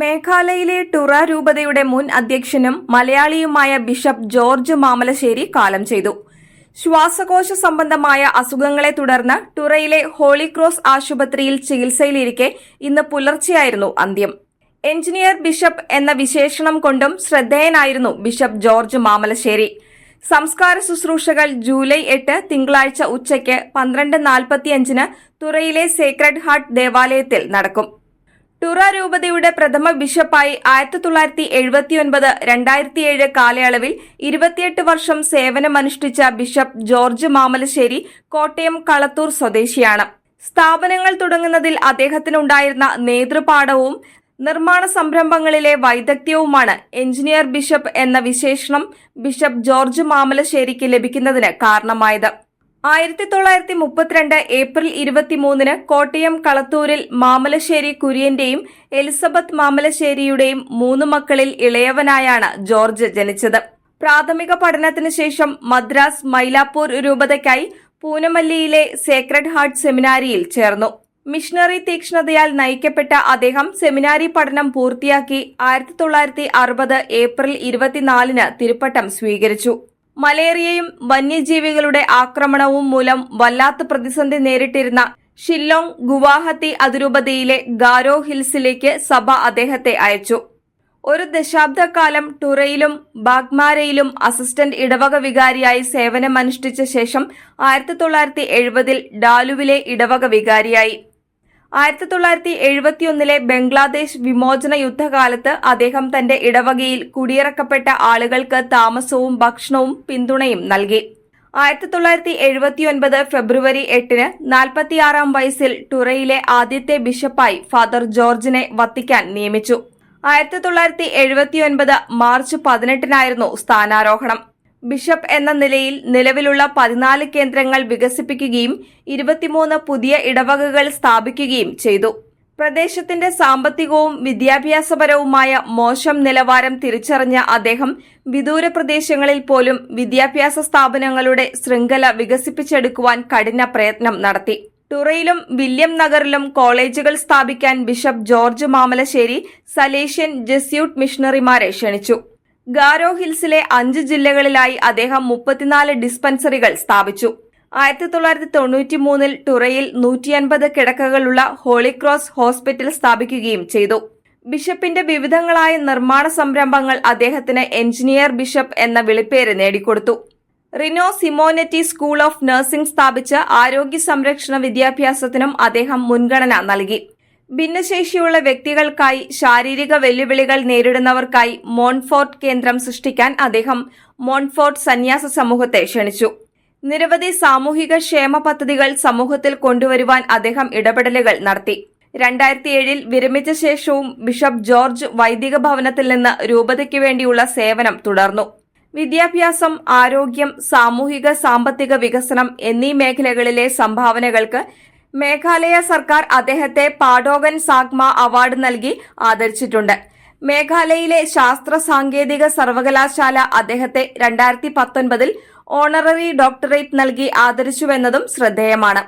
മേഘാലയയിലെ ടുറ രൂപതയുടെ മുൻ അധ്യക്ഷനും മലയാളിയുമായ ബിഷപ്പ് ജോർജ് മാമലശ്ശേരി കാലം ചെയ്തു. ശ്വാസകോശ സംബന്ധമായ അസുഖങ്ങളെ തുടർന്ന് ടുറയിലെ ഹോളി ക്രോസ് ആശുപത്രിയിൽ ചികിത്സയിലിരിക്കെ ഇന്ന് പുലർച്ചെയായിരുന്നു അന്ത്യം. എഞ്ചിനീയർ ബിഷപ്പ് എന്ന വിശേഷണം കൊണ്ടും ശ്രദ്ധേയനായിരുന്നു ബിഷപ്പ് ജോർജ് മാമലശ്ശേരി. സംസ്കാര ശുശ്രൂഷകൾ ജൂലൈ എട്ട് തിങ്കളാഴ്ച ഉച്ചയ്ക്ക് പന്ത്രണ്ട് നാൽപ്പത്തിയഞ്ചിന് തുറയിലെ സേക്രഡ് ഹാർട്ട് ദേവാലയത്തിൽ നടക്കും. ടുറ രൂപതയുടെ പ്രഥമ ബിഷപ്പായി ആയിരത്തി തൊള്ളായിരത്തി എഴുപത്തിയൊൻപത് രണ്ടായിരത്തിയേഴ് കാലയളവിൽ ഇരുപത്തിയെട്ട് വർഷം സേവനമനുഷ്ഠിച്ച ബിഷപ്പ് ജോർജ് മാമലശ്ശേരി കോട്ടയം കളത്തൂർ സ്വദേശിയാണ്. സ്ഥാപനങ്ങൾ തുടങ്ങുന്നതിൽ അദ്ദേഹത്തിനുണ്ടായിരുന്ന നേതൃപാഠവും നിർമ്മാണ സംരംഭങ്ങളിലെ വൈദഗ്ധ്യവുമാണ് എഞ്ചിനീയർ ബിഷപ്പ് എന്ന വിശേഷണം ബിഷപ്പ് ജോർജ് മാമലശ്ശേരിക്ക് ലഭിക്കുന്നതിന് കാരണമായത്. ആയിരത്തി തൊള്ളായിരത്തി മുപ്പത്തിരണ്ട് ഏപ്രിൽ ഇരുപത്തിമൂന്നിന് കോട്ടയം കളത്തൂരിൽ മാമലശ്ശേരി കുര്യന്റെയും എലിസബത്ത് മാമലശ്ശേരിയുടെയും മൂന്ന് മക്കളിൽ ഇളയവനായാണ് ജോർജ് ജനിച്ചത്. പ്രാഥമിക പഠനത്തിന് ശേഷം മദ്രാസ് മൈലാപ്പൂർ രൂപതയ്ക്കായി പൂനമല്ലിയിലെ സേക്രഡ് ഹാർട്ട് സെമിനാരിയിൽ ചേർന്നു. മിഷണറി തീക്ഷ്ണതയാൽ നയിക്കപ്പെട്ട അദ്ദേഹം സെമിനാരി പഠനം പൂർത്തിയാക്കി ആയിരത്തി തൊള്ളായിരത്തി അറുപത് ഏപ്രിൽ ഇരുപത്തിനാലിന് തിരുപ്പട്ടം സ്വീകരിച്ചു. മലേറിയയും വന്യജീവികളുടെ ആക്രമണവും മൂലം വല്ലാത്ത പ്രതിസന്ധി നേരിട്ടിരുന്ന ഷില്ലോങ് ഗുവാഹത്തി അതിരൂപതയിലെ ഗാരോ ഹിൽസിലേക്ക് സഭ അദ്ദേഹത്തെ അയച്ചു. ഒരു ദശാബ്ദക്കാലം ടുറയിലും ബാഗ്മാരയിലും അസിസ്റ്റന്റ് ഇടവക വികാരിയായി സേവനമനുഷ്ഠിച്ച ശേഷം ആയിരത്തി തൊള്ളായിരത്തി എഴുപതിൽ ഡാലുവിലെ ഇടവക വികാരിയായി. ആയിരത്തി തൊള്ളായിരത്തി എഴുപത്തിയൊന്നിലെ ബംഗ്ലാദേശ് വിമോചന യുദ്ധകാലത്ത് അദ്ദേഹം തന്റെ ഇടവകയിൽ കുടിയിറക്കപ്പെട്ട ആളുകൾക്ക് താമസവും ഭക്ഷണവും പിന്തുണയും നൽകി. ആയിരത്തി തൊള്ളായിരത്തി എഴുപത്തിയൊൻപത് ഫെബ്രുവരി എട്ടിന് നാൽപ്പത്തിയാറാം വയസ്സിൽ ടുറയിലെ ആദ്യത്തെ ബിഷപ്പായി ഫാദർ ജോർജിനെ വത്തിക്കാൻ നിയമിച്ചു. ആയിരത്തി തൊള്ളായിരത്തി എഴുപത്തിയൊൻപത് മാർച്ച് പതിനെട്ടിനായിരുന്നു സ്ഥാനാരോഹണം. ബിഷപ്പ് എന്ന നിലയിൽ നിലവിലുള്ള പതിനാല് കേന്ദ്രങ്ങൾ വികസിപ്പിക്കുകയും ഇരുപത്തിമൂന്ന് പുതിയ ഇടവകകൾ സ്ഥാപിക്കുകയും ചെയ്തു. പ്രദേശത്തിന്റെ സാമ്പത്തികവും വിദ്യാഭ്യാസപരവുമായ മോശം നിലവാരം തിരിച്ചറിഞ്ഞ അദ്ദേഹം വിദൂര പ്രദേശങ്ങളിൽ പോലും വിദ്യാഭ്യാസ സ്ഥാപനങ്ങളുടെ ശൃംഖല വികസിപ്പിച്ചെടുക്കുവാൻ കഠിന പ്രയത്നം നടത്തി. ടുറയിലും വില്യം നഗറിലും കോളേജുകൾ സ്ഥാപിക്കാൻ bishop George Mamalassery Salesian Jesuit മിഷണറിമാരെ ക്ഷണിച്ചു. ഗാരോ ഹിൽസിലെ അഞ്ച് ജില്ലകളിലായി അദ്ദേഹം മുപ്പത്തിനാല് ഡിസ്പെൻസറികൾ സ്ഥാപിച്ചു. ആയിരത്തി തൊള്ളായിരത്തി തൊണ്ണൂറ്റി മൂന്നിൽ ടുറയിൽ നൂറ്റിയൻപത് കിടക്കകളുള്ള ഹോളിക്രോസ് ഹോസ്പിറ്റൽ സ്ഥാപിക്കുകയും ചെയ്തു. ബിഷപ്പിന്റെ വിവിധങ്ങളായ നിർമ്മാണ സംരംഭങ്ങൾ അദ്ദേഹത്തിന് എഞ്ചിനീയർ ബിഷപ്പ് എന്ന വിളിപ്പേര് നേടിക്കൊടുത്തു. Rino Simonetti school of nursing സ്ഥാപിച്ച് ആരോഗ്യ സംരക്ഷണ വിദ്യാഭ്യാസത്തിനും അദ്ദേഹം മുൻഗണന നൽകി. ഭിന്നശേഷിയുള്ള വ്യക്തികൾക്കായി ശാരീരിക വെല്ലുവിളികൾ നേരിടുന്നവർക്കായി മോൺഫോർട്ട് കേന്ദ്രം സൃഷ്ടിക്കാൻ അദ്ദേഹം മോൺഫോർട്ട് സന്യാസ സമൂഹത്തെ ക്ഷണിച്ചു. നിരവധി സാമൂഹിക ക്ഷേമ പദ്ധതികൾ സമൂഹത്തിൽ കൊണ്ടുവരുവാൻ അദ്ദേഹം ഇടപെടലുകൾ നടത്തി. രണ്ടായിരത്തി ഏഴിൽ വിരമിച്ച ശേഷവും ബിഷപ്പ് ജോർജ് വൈദിക ഭവനത്തിൽ നിന്ന് രൂപതയ്ക്ക് വേണ്ടിയുള്ള സേവനം തുടർന്നു. വിദ്യാഭ്യാസം ആരോഗ്യം സാമൂഹിക സാമ്പത്തിക വികസനം എന്നീ മേഖലകളിലെ സംഭാവനകൾക്ക് മേഘാലയ സർക്കാർ അദ്ദേഹത്തെ പാഡോഗൻ സാഗ്മ അവാർഡ് നൽകി ആദരിച്ചിട്ടുണ്ട്. മേഘാലയയിലെ ശാസ്ത്ര സാങ്കേതിക സർവകലാശാല അദ്ദേഹത്തെ രണ്ടായിരത്തി പത്തൊൻപതിൽ ഓണററി ഡോക്ടറേറ്റ് നൽകി ആദരിച്ചുവെന്നതും ശ്രദ്ധേയമാണ്.